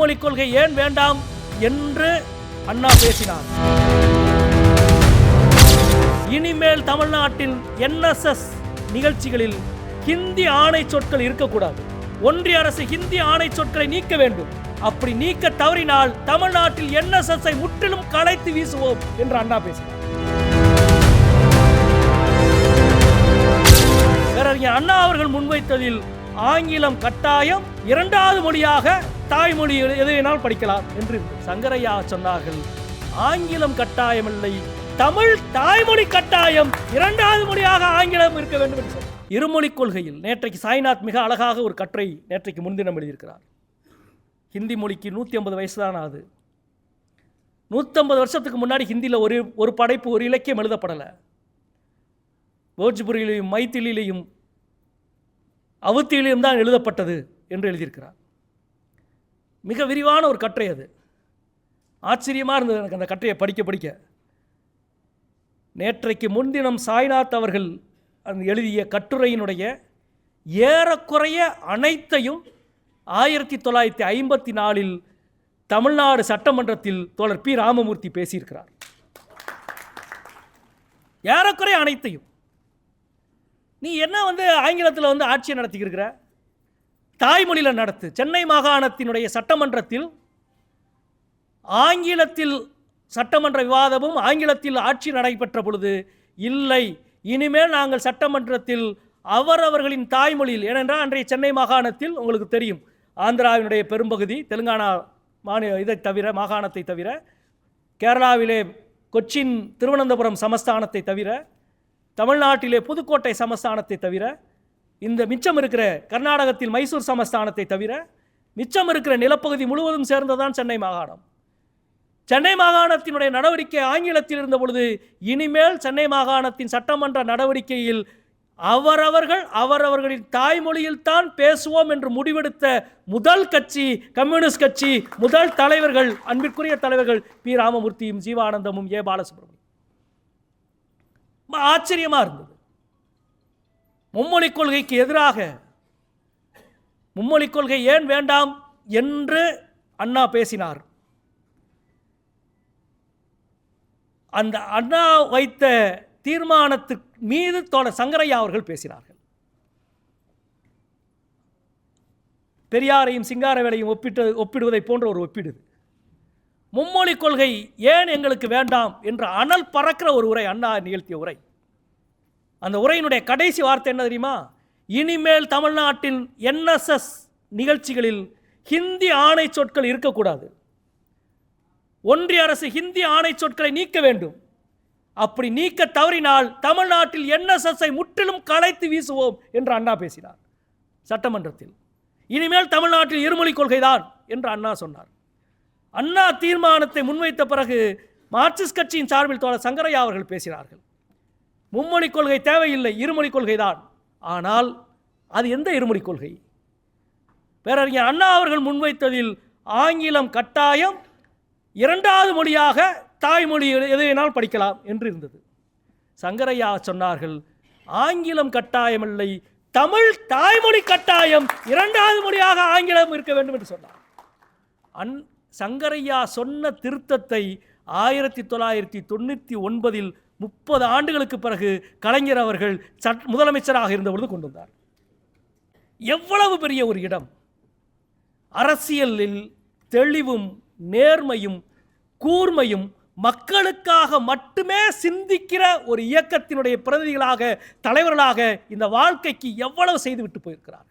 மும்மொழி கொள்கை ஏன் வேண்டாம் என்று அண்ணா பேசினார். இனிமேல் தமிழ்நாட்டில் என்எஸ்எஸ் நிகழ்ச்சிகளில் ஹிந்தி ஆணை சொற்கள் இருக்கக்கூடாது. ஒன்றிய அரசு ஹிந்தி ஆணை சொற்களை நீக்க வேண்டும். அப்படி நீக்க தவறினால் தமிழ்நாட்டில் என்எஸ்எஸ்ஐ முற்றிலும் களைத்து வீசுவோம் என்று அண்ணா பேசினார். பேரறிஞர் அண்ணா அவர்கள் முன்வைத்ததில் ஆங்கிலம் கட்டாயம் இரண்டாவது மொழியாக தாய்மொழி எது படிக்கலாம் என்று சங்கரையா சொன்னார்கள். ஆங்கிலம் கட்டாயமில்லை. தமிழ் தாய்மொழி கட்டாயம். இரண்டாவது மொழியாக ஆங்கிலம் இருக்க வேண்டும் என்று சொன்னார். இருமொழி கொள்கையில் நேற்றைக்கு சாய்நாத் மிக அழகாக ஒரு கட்டுரை நேற்றைக்கு முன்தினம் எழுதியிருக்கிறார். ஹிந்தி மொழிக்கு நூற்றி ஐம்பது வயசு தான் ஆகுது நூற்றம்பது வருஷத்துக்கு முன்னாடி ஹிந்தியில் ஒரு ஒரு படைப்பு ஒரு இலக்கியம் எழுதப்படலை. போஜ்புரியிலையும் மைத்திலிலையும் அவுத்தியிலையும் தான் எழுதப்பட்டது என்று எழுதியிருக்கிறார். மிக விரிவான ஒரு கட்டுரை அது. ஆச்சரியமாக இருந்தது எனக்கு அந்த கட்டுரையை படிக்க படிக்க. நேற்றைக்கு முன்தினம் சாய்நாத் அவர்கள் அந்த எழுதிய கட்டுரையினுடைய ஏறக்குறைய அனைத்தையும் ஆயிரத்தி தொள்ளாயிரத்தி ஐம்பத்தி நாலில் தமிழ்நாடு சட்டமன்றத்தில் தோழர் பி. ராமமூர்த்தி பேசியிருக்கிறார். ஏறக்குறைய அனைத்தையும். நீ என்ன வந்து ஆங்கிலத்தில் வந்து ஆட்சியை நடத்திக்கிருக்கிற? தாய்மொழியில் நடத்து. சென்னை மாகாணத்தினுடைய சட்டமன்றத்தில் ஆங்கிலத்தில் சட்டமன்ற விவாதமும் ஆங்கிலத்தில் ஆட்சி நடைபெற்ற பொழுது இல்லை இனிமேல் நாங்கள் சட்டமன்றத்தில் அவரவர்களின் தாய்மொழியில் ஏனென்றால் அன்றைய சென்னை மாகாணத்தில் உங்களுக்கு தெரியும் ஆந்திராவினுடைய பெரும்பகுதி தெலுங்கானா மாநில இதை தவிர மாகாணத்தை தவிர கேரளாவிலே கொச்சின் திருவனந்தபுரம் சமஸ்தானத்தை தவிர தமிழ்நாட்டிலே புதுக்கோட்டை சமஸ்தானத்தை தவிர இந்த மிச்சம் இருக்கிற கர்நாடகத்தில் மைசூர் சமஸ்தானத்தை தவிர மிச்சம் இருக்கிற நிலப்பகுதி முழுவதும் சேர்ந்ததான் சென்னை மாகாணம். சென்னை மாகாணத்தினுடைய நடவடிக்கை ஆங்கிலத்தில் இருந்த பொழுது இனிமேல் சென்னை மாகாணத்தின் சட்டமன்ற நடவடிக்கையில் அவரவர்கள் அவரவர்களின் தாய்மொழியில் தான் பேசுவோம் என்று முடிவெடுத்த முதல் கட்சி கம்யூனிஸ்ட் கட்சி முதல் தலைவர்கள் அன்பிற்குரிய தலைவர்கள் பி. ராமமூர்த்தியும் ஜீவானந்தமும் ஏ. பாலசுப்ரமணியம். ஆச்சரியமாக ஆச்சரியமா இருந்தது. மும்மொழி கொள்கைக்கு எதிராக மும்மொழி கொள்கை ஏன் வேண்டாம் என்று அண்ணா பேசினார். அந்த அண்ணா வைத்த தீர்மானத்து மீது தோழர் சங்கரையா அவர்கள் பேசினார்கள். பெரியாரையும் சிங்காரவேலையும் ஒப்பிட்டு ஒப்பிடுவதை போன்ற ஒரு ஒப்பிடுது மும்மொழிக் மும்மொழி கொள்கை ஏன் எங்களுக்கு வேண்டாம் என்று அனல் பறக்கிற ஒரு உரை அண்ணா நிகழ்த்திய உரை. அந்த உரையினுடைய கடைசி வார்த்தை என்ன தெரியுமா? இனிமேல் தமிழ்நாட்டில் என்எஸ்எஸ் நிகழ்ச்சிகளில் ஹிந்தி ஆணை சொற்கள் இருக்கக்கூடாது. ஒன்றிய அரசு ஹிந்தி ஆணை சொற்களை நீக்க வேண்டும். அப்படி நீக்க தவறினால் தமிழ்நாட்டில் என்எஸ்எஸ்ஐ முற்றிலும் களைத்து வீசுவோம் என்று அண்ணா பேசினார் சட்டமன்றத்தில். இனிமேல் தமிழ்நாட்டில் இருமொழி கொள்கைதான் என்று அண்ணா சொன்னார். அண்ணா தீர்மானத்தை முன்வைத்த பிறகு மார்க்சிஸ்ட் கட்சியின் சார்பில் தோழர் சங்கரையா அவர்கள் பேசினார்கள். மும்மொழி கொள்கை தேவையில்லை இருமொழி கொள்கைதான். ஆனால் அது எந்த இருமொழி கொள்கை? பேரறிஞர் அண்ணா அவர்கள் முன்வைத்ததில் ஆங்கிலம் கட்டாயம் இரண்டாவது மொழியாக தாய்மொழி எதையினால் படிக்கலாம் என்று இருந்தது. சங்கரையா சொன்னார்கள் ஆங்கிலம் கட்டாயமில்லை தமிழ் தாய்மொழி கட்டாயம் இரண்டாவது மொழியாக ஆங்கிலம் இருக்க வேண்டும் என்று சொன்னார். அன் சங்கரையா சொன்ன திருத்தத்தை ஆயிரத்தி தொள்ளாயிரத்தி தொண்ணூற்றி ஒன்பதில் முப்பது ஆண்டுகளுக்கு பிறகு கலைஞர் அவர்கள் சட் முதலமைச்சராக இருந்தபொழுது கொண்டு வந்தார். எவ்வளவு பெரிய ஒரு இடம். அரசியலில் தெளிவும் நேர்மையும் கூர்மையும் மக்களுக்காக மட்டுமே சிந்திக்கிற ஒரு இயக்கத்தினுடைய பிரதிநிதிகளாக தலைவர்களாக இந்த வாழ்க்கைக்கு எவ்வளவு செய்துவிட்டு போயிருக்கிறார்.